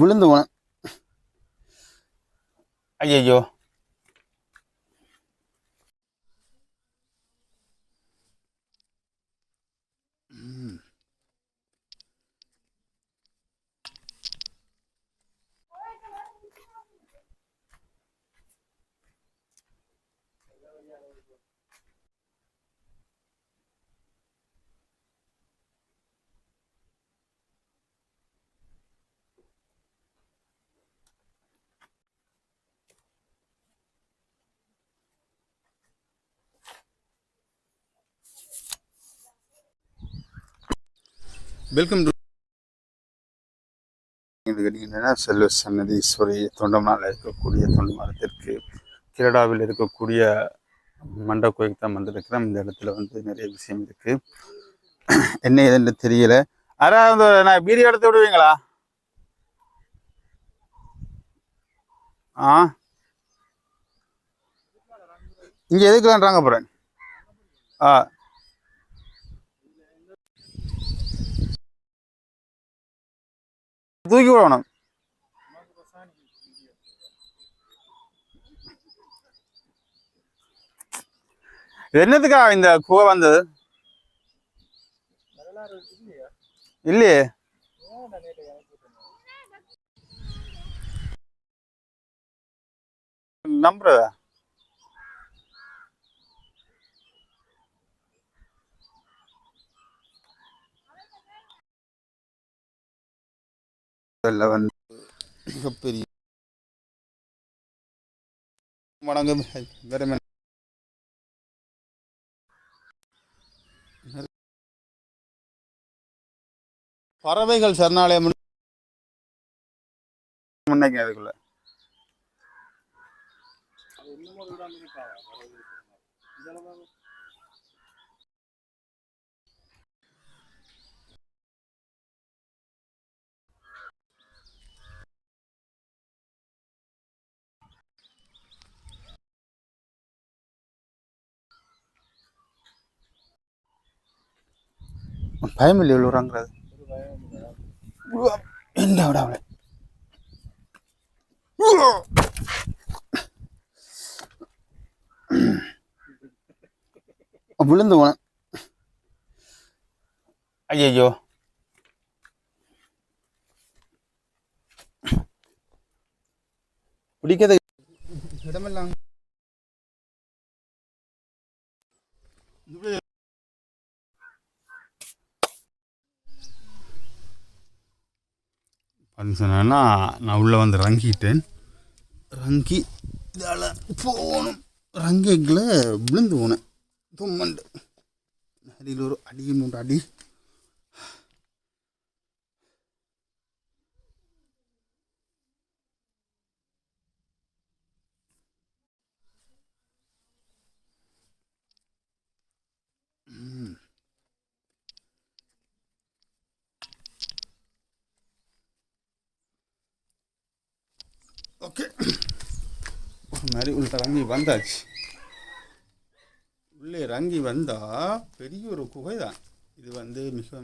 விழுந்து போனேன். ஐயோ வெல்கம் டு கேட்டீங்கன்னா செல்வ சன்னதீஸ்வரி தொண்டமானில் இருக்கக்கூடிய தொண்டமானத்திற்கு கிரடாவில் இருக்கக்கூடிய மண்ட கோயிலுக்கு தான் வந்திருக்கிறோம். இந்த இடத்துல வந்து நிறைய விஷயம் இருக்கு. என்ன ஏதுன்னு தெரியல. யாராவது நான் வீடியோ எடுத்து விடுவீங்களா? ஆ? இங்கே எதுக்குலான்றாங்க அப்புறம் ஆ. தூக்கி விடணும். என்னத்துக்கா இந்த குகை வந்தது? இல்லையே. நம்புறதா? இதுல வந்து மிகப்பெரிய மடங்கு வேற என்ன? பறவைகள் சரணாலயம் முன்னைக்கு அதுக்குள்ள. பயம் இல்லை உள்ளூராங்கிறது என்ன விட அவளை. விழுந்து போனேன் ஐயோ பிடிக்காத இடமெல்லாம் அப்படின்னு நான் உள்ளே வந்து ரங்கிட்டேன். ரங்கி இதால் போகணும். ரங்கில் விழுந்து போனேன். தும்மண்டு. அடியில் ஒரு அடி மூன்று அடி. Mm. ஓகே மாதிரி உள்ள இறங்கி வந்தாச்சு. உள்ளே இறங்கி வந்தால் பெரிய ஒரு குகை தான் இது வந்து மிக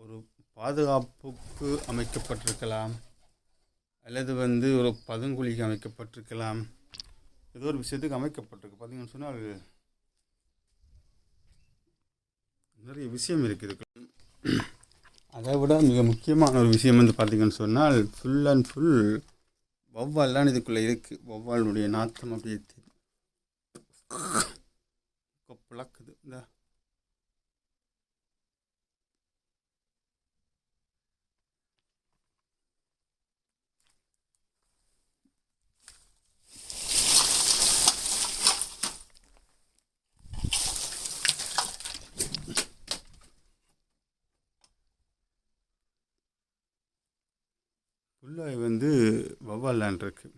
ஒரு பாதுகாப்புக்கு அமைக்கப்பட்டிருக்கலாம். அல்லது வந்து ஒரு பதுங்குழிக்கு அமைக்கப்பட்டிருக்கலாம். ஏதோ ஒரு விஷயத்துக்கு அமைக்கப்பட்டிருக்கு. பார்த்தீங்கன்னு சொன்னால் நிறைய விஷயம் இருக்குது. அதை விட மிக முக்கியமான ஒரு விஷயம் வந்து பார்த்தீங்கன்னு சொன்னால் ஃபுல் அண்ட் ஃபுல் வௌவால் தான் இதுக்குள்ளே இருக்குது வௌவாலுடைய நாத்தம் அப்படியே தெ- இந்த ஃபுல்லாக வந்து வௌவால் லேண்ட் இருக்குது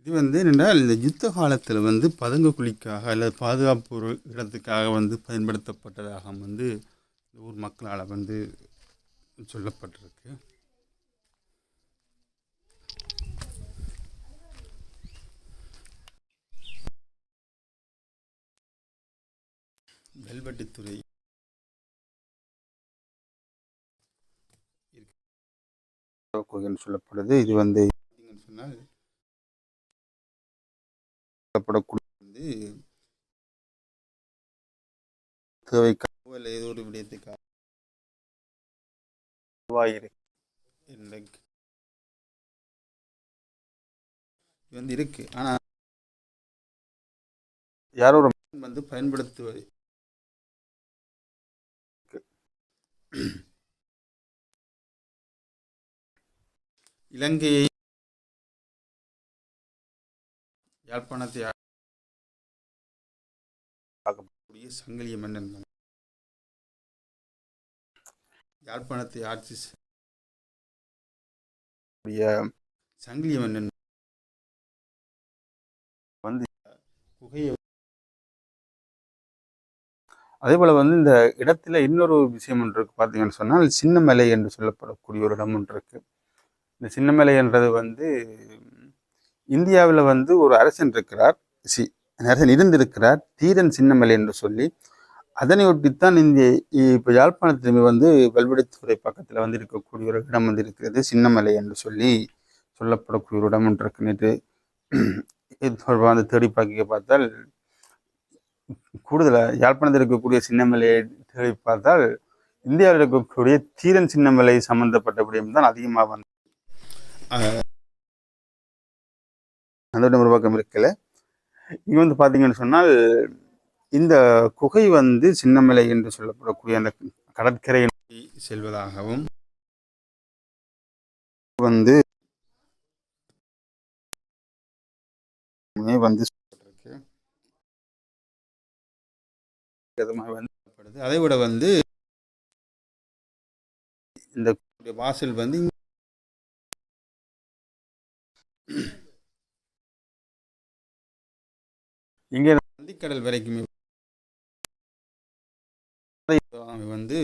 இது வந்து என்னென்னா இந்த யுத்த காலத்தில் வந்து பதுங்கு குழிக்காக அல்லது பாதுகாப்பு ஒரு இடத்துக்காக வந்து பயன்படுத்தப்பட்டதாக வந்து இந்த ஊர் மக்களால் வந்து சொல்லப்பட்டிருக்கு. வெல்வெட்டித்துறை குகைன்னு சொல்லப்படுது. இது வந்து சொன்னால் சொல்லப்படக்கூடிய வந்து தேவைக்காக இல்லை ஏதோ ஒரு விடயத்துக்காக வந்து இருக்கு. ஆனால் யாரோ ஒரு வந்து பயன்படுத்துவது இலங்கையை யாழ்ப்பாணத்தை ஆகக்கூடிய சங்கிலிய மன்னன் யாழ்ப்பாணத்தை ஆட்சி சங்கிலிய மன்னன் வந்து குகையை அதே போல் வந்து இந்த இடத்துல இன்னொரு விஷயம் ஒன்று இருக்கு. பார்த்தீங்கன்னு சொன்னால் சின்னமலை என்று சொல்லப்படக்கூடிய ஒரு இடம் ஒன்று இருக்கு. இந்த சின்னமலை என்றது வந்து இந்தியாவில் வந்து ஒரு அரசன் இருக்கிறார். சி அரசன் இருந்திருக்கிறார். தீரன் சின்னமலை என்று சொல்லி அதனை ஒட்டித்தான் இந்த இப்போ யாழ்ப்பாணத்தில் வந்து வல்வெடுத்துறை பக்கத்தில் வந்து இருக்கக்கூடிய ஒரு இடம் வந்து இருக்கிறது. சின்னமலை என்று சொல்லி சொல்லப்படக்கூடிய ஒரு இடம் ஒன்று இருக்கு. நேற்று இது தொடர்பாக வந்து தேடி பார்க்க பார்த்தால் கூடுதலாக யாழ்ப்பாணத்தில் இருக்கக்கூடிய சின்னமலையை தேடி பார்த்தால் இந்தியாவில் இருக்கக்கூடிய தீரன் சின்னமலை சம்பந்தப்பட்ட விடயம் தான் அதிகமாக வந்து அதோட ஒரு பக்கம் இருக்கல இங்கே வந்து பார்த்தீங்கன்னு சொன்னால் இந்த குகை வந்து சின்னமலை என்று சொல்லப்படக்கூடிய அந்த கடற்கரை நோக்கி செல்வதாகவும் வந்து வந்து சொல்லப்பட்டிருக்கு. அதை விட வந்து இந்த வாசல் வந்து இங்க- நந்திக்கடல் வரைக்குமே வந்து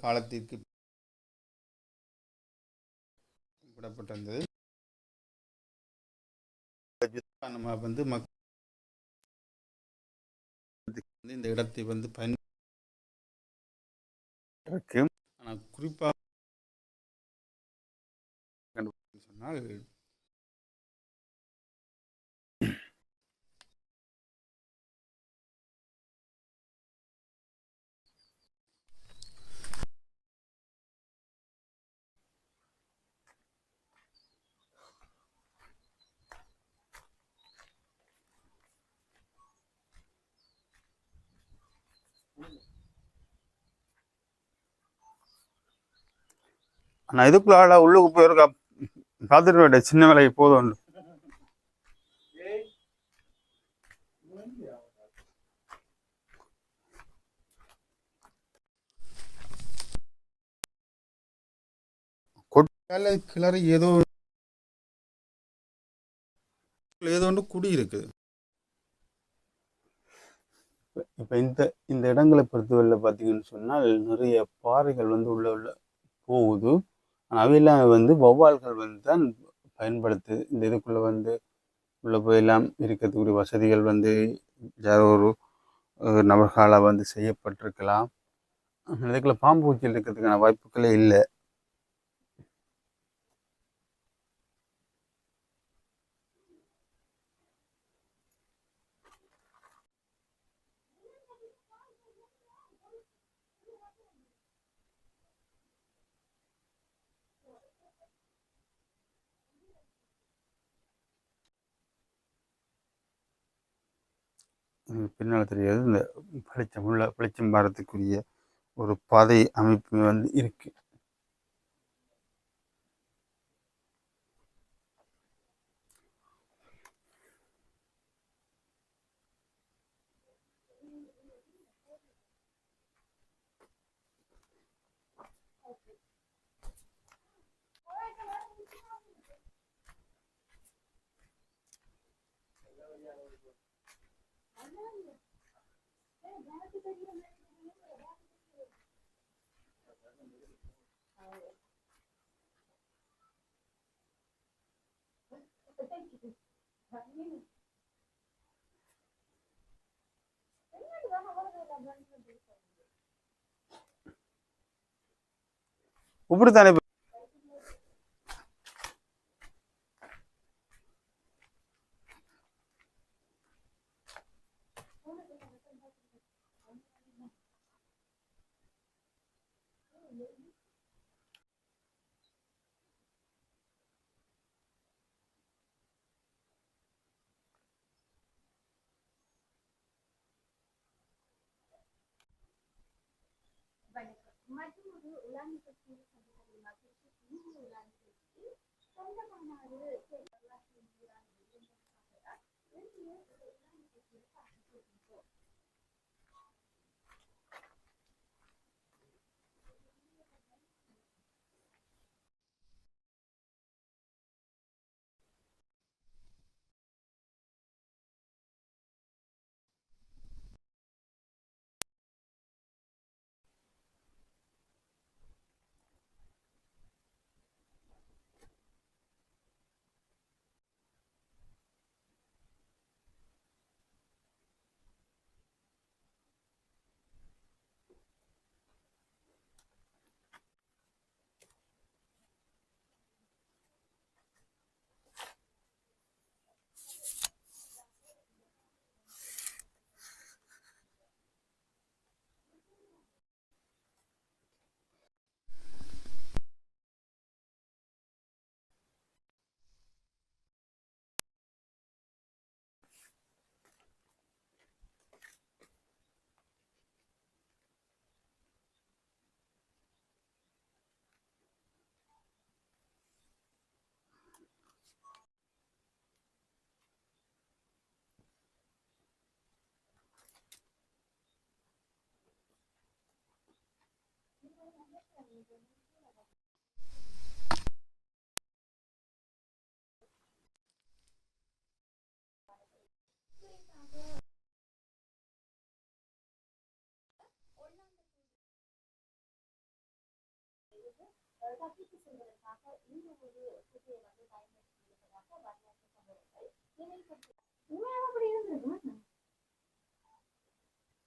காலத்திற்கு விடப்பட்டிருந்தது நம்ம வந்து மக்கள் வந்து இந்த இடத்தை வந்து பயன் இருக்கு. ஆனால் குறிப்பாக சொன்னால் நான் இதுக்குள்ள உள்ளுக்கு போயிருக்கா பார்த்துட்டு விட சின்ன வேலை போதும் கிளறி ஏதோ ஏதோ ஒன்று குடி இருக்குது இப்போ இந்த இந்த இடங்களை பொறுத்தவரையில் பார்த்தீங்கன்னு சொன்னால் நிறைய பாறைகள் வந்து உள்ள உள்ள போகுது. அவையெல்லாம் வந்து வௌவால்கள் வந்து தான் பயன்படுத்து இந்த இதுக்குள்ளே வந்து உள்ளே போயெல்லாம் இருக்கிறதுக்குரிய வசதிகள் வந்து யாரோ ஒரு நபர்களால் வந்து செய்யப்பட்டிருக்கலாம். இதுக்குள்ளே பாம்பு பூச்சியில் இருக்கிறதுக்கான வாய்ப்புகளே இல்லை. பின்னால் தெரியாது. இந்த வெளிச்சம் உள்ள வெளிச்சம் பாரத்துக்குரிய ஒரு பாதை அமைப்பு வந்து இருக்குது இப்படி தானே வணக்கம் மற்றும் ஒரு உலானி பற்றிய உலானி பற்றி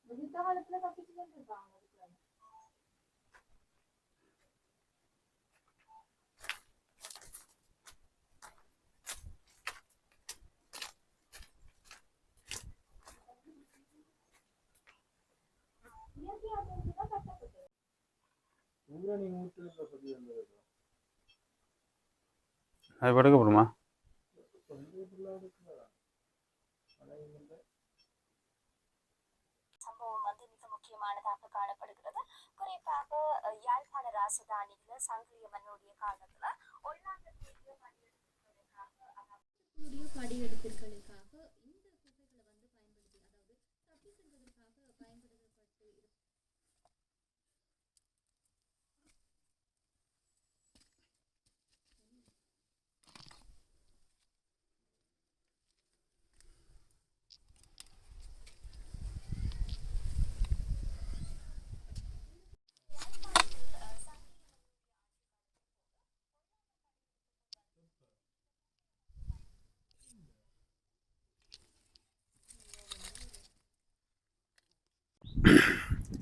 யுத்த காலத்துல தப்பிச்சு சென்றிருப்பாங்க அது படுக்க போடுமா? சம்பவம் வந்து மிக முக்கியமானதாக காணப்படுகிறது. குறிப்பாக யாழ்ப்பாண ராசதானியில சங்கிலிய மன்னனுடைய காலத்துல ஒல்லாந்தக்கூடிய படையெடுப்புகளுக்காக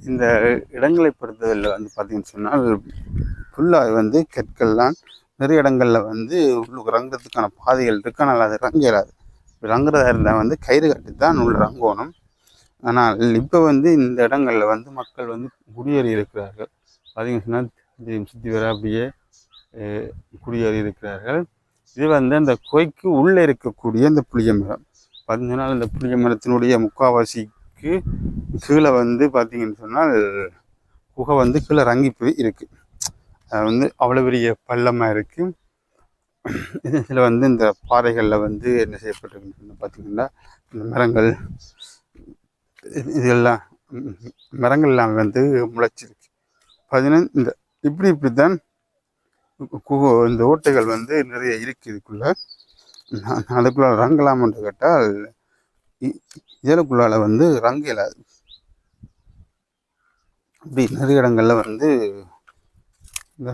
இந்த இடங்களை பொறுத்தவரையில் வந்து பார்த்தீங்கன்னு சொன்னால் ஃபுல்லாக வந்து கற்கள்லாம் நிறைய இடங்களில் வந்து உள்ளுக்கு இறங்குறதுக்கான பாதைகள் இருக்கு? ஆனால் அது இறங்க இறங்குறதா இருந்தால் வந்து கயிறு கட்டி தான் உள்ள இறங்கணும். ஆனால் இப்போ வந்து இந்த இடங்களில் வந்து மக்கள் வந்து குடியேறி இருக்கிறார்கள். பார்த்தீங்கன்னு சொன்னால் இது சுற்றி வர அப்படியே குடியேறி இருக்கிறார்கள். இது வந்து அந்த கோய்க்கு உள்ளே இருக்கக்கூடிய இந்த புளிய மரம். பார்த்தீங்கன்னு இந்த புளிய மரத்தினுடைய இருக்கு. கீழே வந்து பார்த்தீங்கன்னு சொன்னால் குகை வந்து கீழே இறங்கி போய் இருக்கு. அது வந்து அவ்வளோ பெரிய பள்ளமாக இருக்கு. இதில் வந்து இந்த பாறைகளில் வந்து என்ன செய்யப்பட்டிருக்குன்னு பார்த்தீங்கன்னா இந்த மரங்கள் இது இதெல்லாம் மரங்கள்லாம் வந்து முளைச்சிருக்கு. பார்த்தீங்கன்னா இந்த இப்படி இப்படி தான் கு- இந்த ஓட்டைகள் வந்து நிறைய இருக்குது இதுக்குள்ளே. அதுக்குள்ளே அதுக்குள்ள இறங்கலாம்னு கேட்டால் இயலுக்குள்ளால் வந்து ரங்கு இயலாது அப்படி நிறைய இடங்களில் வந்து இந்த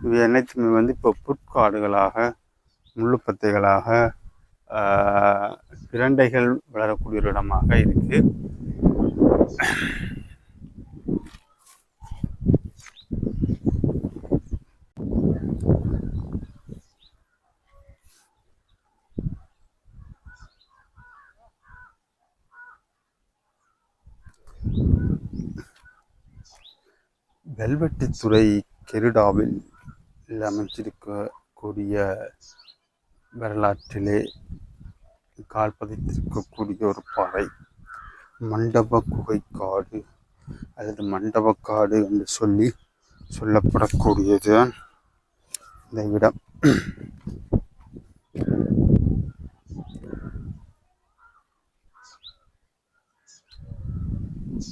இவை அனைத்துமே வந்து இப்போ புட்காடுகளாக முள்ளுப்பத்தைகளாக ஆஹ், பிரண்டைகள் வளரக்கூடிய ஒரு இடமாக இருக்குது வெல்வெட்டித்துறை கெருடாவில் அமைச்சிருக்கக்கூடிய வரலாற்றிலே கால் பதித்திருக்கக்கூடிய ஒரு பாறை. மண்டப குகைக்காடு அல்லது மண்டபக்காடு என்று சொல்லி சொல்லப்படக்கூடியது இந்த இடம். இது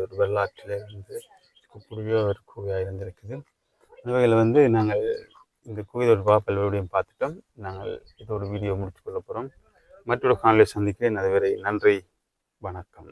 ஒரு வரலாற்றிலே வந்து ஒரு குகையாக இருந்திருக்குது அந்த வகையில் வந்து நாங்கள் இந்த குகையோட வீடியும் பார்த்துட்டோம் நாங்கள் இதோட வீடியோ முடித்து கொள்ள போகிறோம். மற்றொரு காணொலியை சந்திக்கிறேன். அதுவரை நன்றி வணக்கம்.